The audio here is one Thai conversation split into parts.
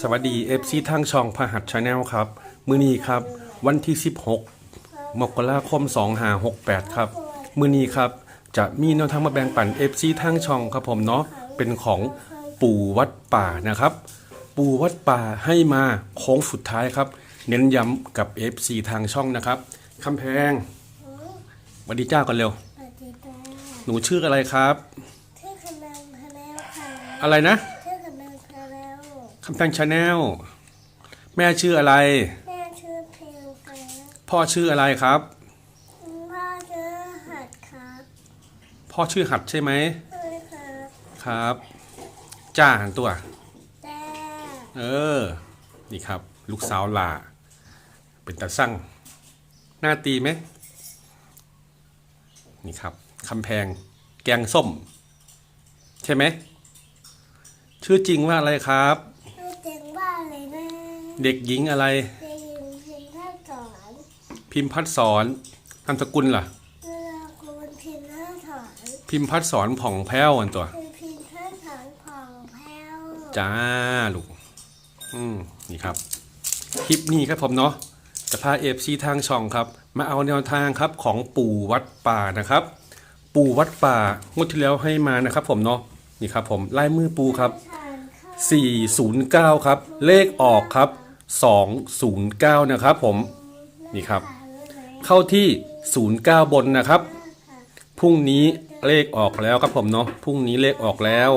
สวัสดี FC ทางช่องพหัสชาแนลครับ มื้อนี้ครับ วันที่ 16 มกราคม 2568 ครับ มื้อนี้ครับ จะมีแนวทางมาแบ่งปัน FC ทางช่องครับผมเนาะเป็นของปู่วัดป่านะครับ ปู่วัดป่าให้มาโค้งสุดท้ายครับ เน้นย้ำกับ FC ทางช่องนะครับคำแพงสวัสดีจ้าก่อนเร็วปฏิบัติหนูชื่ออะไรครับ ชื่อกำลังพะแล้วค่ะ อะไรนะ ชื่อกำลังพะแล้ว คำแพงชาแนลแม่ชื่ออะไร แม่ชื่อเพลงค่ะพ่อชื่ออะไรครับ พ่อชื่อหัดครับพ่อชื่อหัดใช่ไหมใช่ครับครับ จ้าหันตัว แต่เออ นี่ครับ ลูกสาวหลา เป็นตาสั่งหน้าตีไหม นี่ครับคำแพง แกงส้ม ใช่ไหม ชื่อจริงว่าอะไรครับ ลูกเจ๋งว่าเลยนะ เด็กหญิงอะไรจะยิงพิมพ์ท่าสอนพิมพัดสอนนามสกุลล่ะเวลาคุณพิมพ์ท่าสอนพิมพัดสอนผ่องแผ้วอันตัวคือพิมพ์ท่าสอนผ่องแผ้วจ้าลูกอืมนี่ครับ คลิปนี้ครับผมเนาะจะพาเอฟซีทางช่องครับ มาเอาแนวทางครับของปู่วัดป่านะครับ ปู่วัดป่างวดที่แล้วให้มานะครับ ผมเนาะนี่ครับ ผมลายมือปูครับทานข้าว409 ครับ เลขออกครับ 209 นะครับผมนี่ครับขาเลยไหมเข้าที่ 09 บนนะครับพรุ่งนี้เลขออกแล้วครับผมเนาะพรุ่งนี้เลขออกแล้ว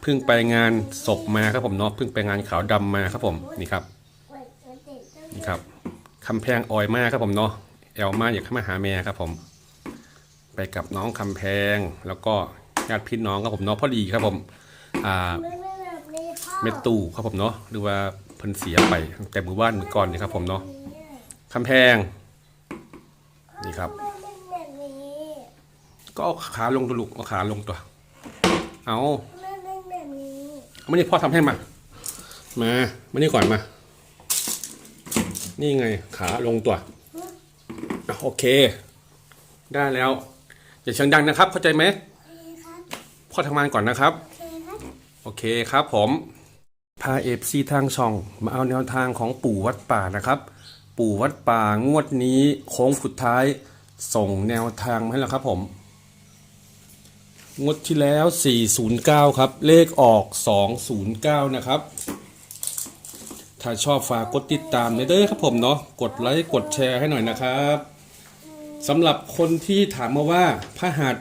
เพิ่งไปงานศพมาครับผมเนาะเพิ่งไปงานขาวดำมาครับผมนี่ครับนี่ครับคำแพงออยมากครับผมเนาะแอลมาอยากเข้ามาหาแม่ครับผม ไปกับน้องคำแพงแล้วก็ญาติพี่น้องครับผมเนาะพอดีครับผมอ่าเมตูครับผมเนาะหรือว่า เพิ่นเสียไปตั้งแต่มือว่านมือก่อนนี่ครับ ผมเนาะคำแพง นี่ครับไม่เป็นแบบนี้ก็เอาขาลงตัวลูกเอาขาลงตัว เอาไม่เป็นแบบนี้ไม่ได้พ่อทำให้มา มาไม่ได้ก่อนมา นี่ไงขาลงตัวอะโอเค ได้แล้วอย่าเสียงดังนะครับ เข้าใจไหมโอเคครับพ่อทำงานก่อนนะครับ โอเคครับโอเคครับผม พาเอฟซีทางช่อง มาเอาแนวทางของปู่วัดป่านะครับ ปู่วัดป่างวดนี้โค้งสุดท้ายส่งแนวทางมาให้แล้วครับผม งวดที่แล้ว 409 ครับ เลขออก 209 นะครับ ถ้าชอบฝากกดติดตามเลยเด้อครับผมเนาะกดไลค์กดแชร์ให้หน่อยนะครับสำหรับคนที่ถามมาว่าพระหัส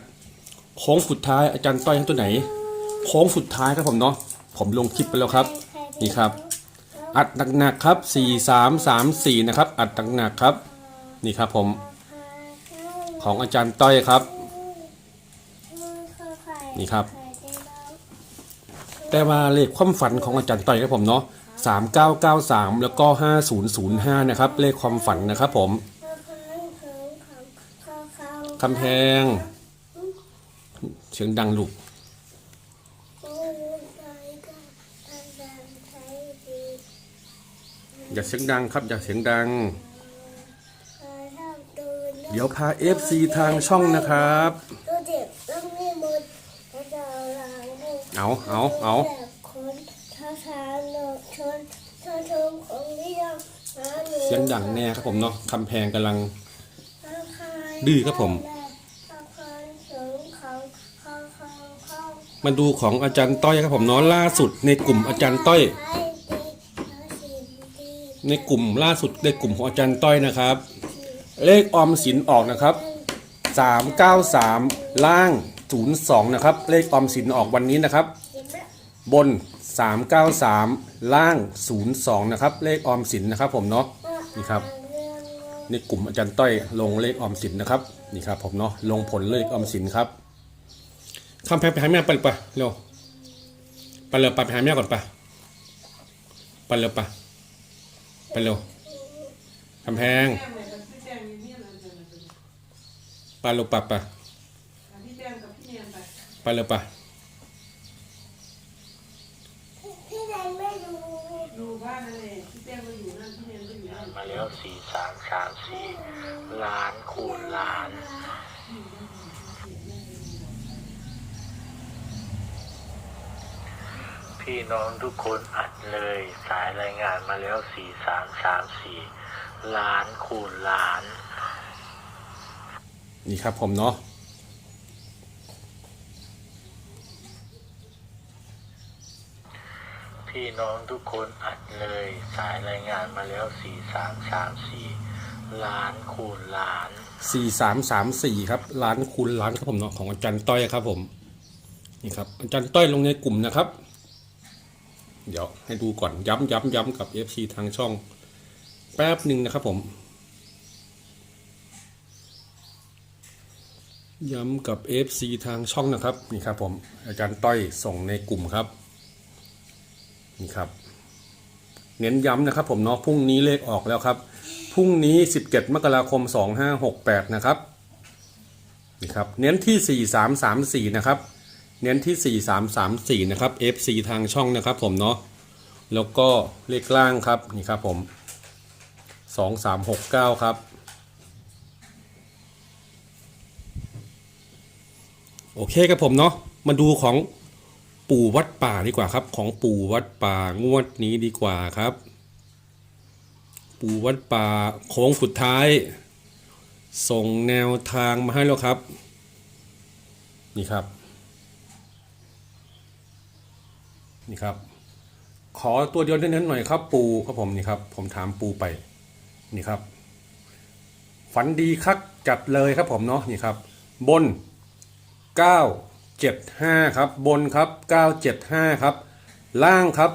โค้งสุดท้ายอาจารย์ต้อยให้ตัวไหน โค้งสุดท้ายครับผมเนาะผมลงคลิปไปแล้วครับ นี่ครับ อัดหนักๆครับ 4 3 3 4 นะครับ อัดหนักๆครับ นี่ครับผม ของอาจารย์ต้อยครับ นี่ครับ แต่ว่าเลขความฝันของอาจารย์ต้อยครับผมเนาะ3993 แล้วก็ 5005 นะครับ เลขความฝันนะครับผมคำแพง เสียงดังลูก อย่าเสียงดังครับ อย่าเสียงดัง เดี๋ยวพา FC ทางช่องนะครับ ตัวเด็กต้องมีมดแล้วจะล้างมือเอาเอาเอา แบบคนช้าช้าๆหนกชนชนชมของเรียกหาหนูเสียงดังแน่ครับผมเนาะคำแพงกำลังข้างใครดื้อครับผมข้างใครสูงเขาข้างข้างข้างมาดูของอาจารย์ต้อยครับผมเนาะล่าสุดในกลุ่มอาจารย์ต้อย ใช้ดีแล้วสิดี ในกลุ่มล่าสุดในกลุ่มของอาจารย์ต้อยนะครับ เลขออมสินออกนะครับ 393 ล่าง 02 นะครับ เลขออมสินออกวันนี้นะครับ บน 393 ล่าง 02 นะครับ เลขออมสินนะครับ ผมเนาะนี่ครับในกลุ่มอาจารย์ต้อยลงเลขออมสินนะครับนี่ครับ ผมเนาะลงผลเลขออมสินครับคำแพงไปหาแม่ไปเลยปะเร็วไปเร็วไปไปหาแม่ก่อนปะไปเร็วปะ ไปเร็วคำแพงไปเร็วปะปะพี่แจงกับพี่เนียนไปเร็วปะพี่แดงไม่รู้ดูบ้านนั่นเองพี่แจงก็อยู่นั่นพี่เนียนก็อยู่นั่นมาแล้วสี่สามสามสี่ล้านคูณล้าน พพี่น้องทุกคนอัดเลยสายรายงานมาแล้วสี่สามสามสี่ล้านคูณล้าน นี่ครับผมเนาะพี่น้องทุกคนอัดเลยสายรายงานมาแล้วสี่สามสามสี่ล้านคูณล้านสี่สามสามสี่ครับ ล้านคูณล้านครับผมเนาะของอาจารย์ต้อยครับผม นี่ครับ อาจารย์ต้อยลงในกลุ่มนะครับ เดี๋ยวให้ดูก่อนย้ำย้ำย้ำกับ FC ทางช่อง แป๊บหนึ่งนะครับผม ย้ำกับ FC ทางช่องนะครับนี่ครับผมอาจารย์ต้อยส่งในกลุ่มครับนี่ครับ เน้นย้ำนะครับผมเนาะพรุ่งนี้เลขออกแล้วครับพรุ่งนี้ 17 มกราคม 2568 นะครับนี่ครับ เน้นที่ 4334 นะครับ เน้นที่ 4334 นะครับ FC ทางช่องนะครับผมเนาะแล้วก็เลขล่างครับนี่ครับผม 2369 ครับ โอเคครับผมเนาะมาดูของปู่วัดป่าดีกว่าครับ ของปู่วัดป่างวดนี้ดีกว่าครับ ปู่วัดป่าโค้งสุดท้าย ส่งแนวทางมาให้แล้วครับ นี่ครับ นี่ครับ ขอตัวเดียวเน้นๆหน่อยครับ ปูครับผมนี่ครับ ผมถามปูไปนี่ครับ ฝันดีคักจัดเลยครับผมเนาะนี่ครับ บน 975 ครับ บนครับ 975 ครับ ล่างครับ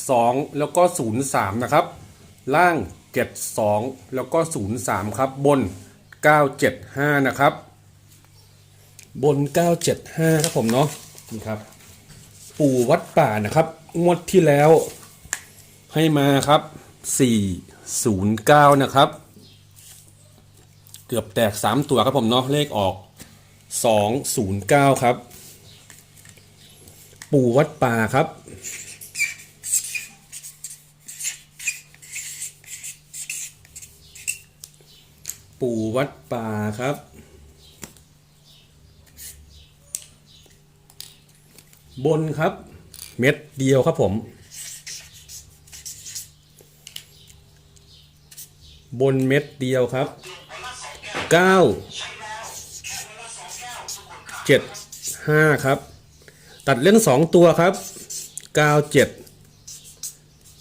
72 แล้วก็ 03 นะครับ ล่าง 72 แล้วก็ 03 ครับ บน 975 นะครับ บน 975 ครับผมเนาะนี่ครับ ปู่วัดป่านะครับ งวดที่แล้วให้มาครับ 409 นะครับ เกือบแตก 3 ตัวครับผมเนาะเลขออก 209 ครับ ปู่วัดป่าครับปู่วัดป่าครับ บนครับ เม็ดเดียวครับผม บนเม็ดเดียวครับเก้าเจ็ดห้าครับ ตัดเล่นสองตัวครับเก้าเจ็ด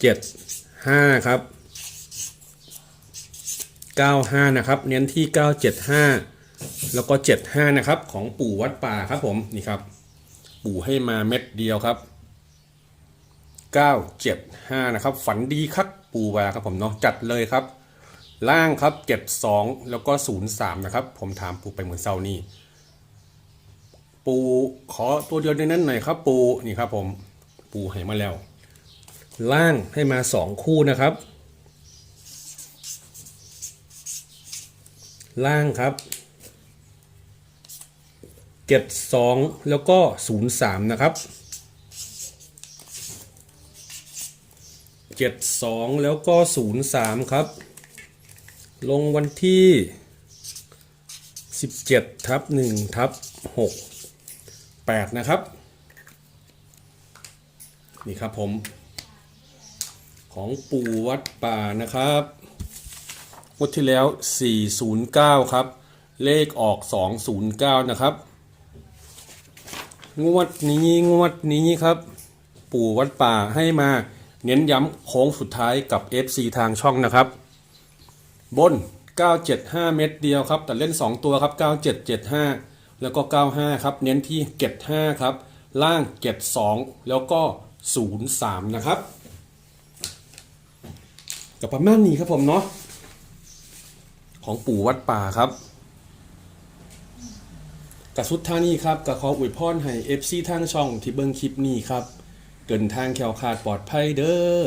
เจ็ดห้าครับเก้าห้านะครับ เน้นที่เก้าเจ็ดห้าแล้วก็เจ็ดห้านะครับ ของปู่วัดป่าครับผมนี่ครับ ปู่ให้มาเม็ดเดียวครับ 975 นะครับ ฝันดีครับปูวาครับผมเนาะจัดเลยครับ ล่างครับ 72 แล้วก็ 03 นะครับ ผมถามปูไปเหมือนเซานี่ปูขอตัวเดียวในนั้นหน่อยครับ ปูนี่ครับผมปูให้มาแล้ว ล่างให้มา 2 คู่นะครับ ล่างครับ 72 แล้วก็ 03 นะครับ 72 แล้วก็ 03 ครับ ลงวันที่ 17ทับ1ทับ6 8 นะครับ นี่ครับผม ของปู่วัดป่านะครับงวดที่แล้ว 409 ครับ เลขออก 209 นะครับ งวดนี้งวดนี้ครับ ปู่วัดป่าให้มาเน้นย้ำโค้งสุดท้ายกับ FC ทางช่องนะครับ บน 975 เม็ดเดียวครับ แต่เล่น 2 ตัวครับ 9775 แล้วก็ 95 ครับ เน้นที่เก็ด5ครับ ล่างเก็ด2แล้วก็ 03 นะครับ กับประมาณนี้ครับผมเนาะของปู่วัดป่าครับ กับสุดท่านี้ครับกับขออวยพรให้ FC ทางช่องที่เบิ่งคลิปนี้ครับเดินทางแขวขาดปลอดภัยเด้อ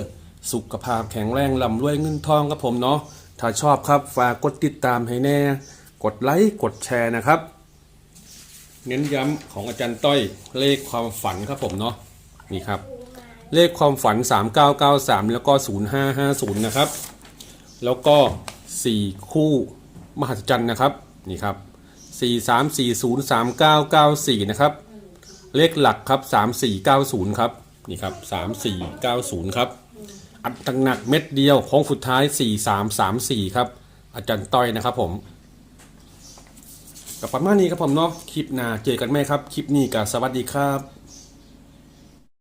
สุขภาพแข็งแรงลำรวยเงินทองครับผมเนาะถ้าชอบครับฝากกดติดตามให้แน่ กดไลค์กดแชร์นะครับ เน้นย้ำของอาจารย์ต้อยเลขความฝันครับผมเนาะนี่ครับ เลขความฝัน 3993 แล้วก็ 0550 นะครับ แล้วก็ 4 คู่มหัศจรรย์นะครับนี่ครับ 4 3 4 0 3 9 9 4 นะครับ เลขหลักครับ 3490 ครับ นี่ครับสามสี่เก้าศูนย์ครับ อัดตังหนักเม็ดเดียวโค้งสุดท้ายสี่สามสามสี่ครับ อาจารย์ต้อยนะครับผมกับประมาณนี้ครับผมเนาะคลิปหน้าเจอกันไหมครับ คลิปนี้กับสวัสดีครับ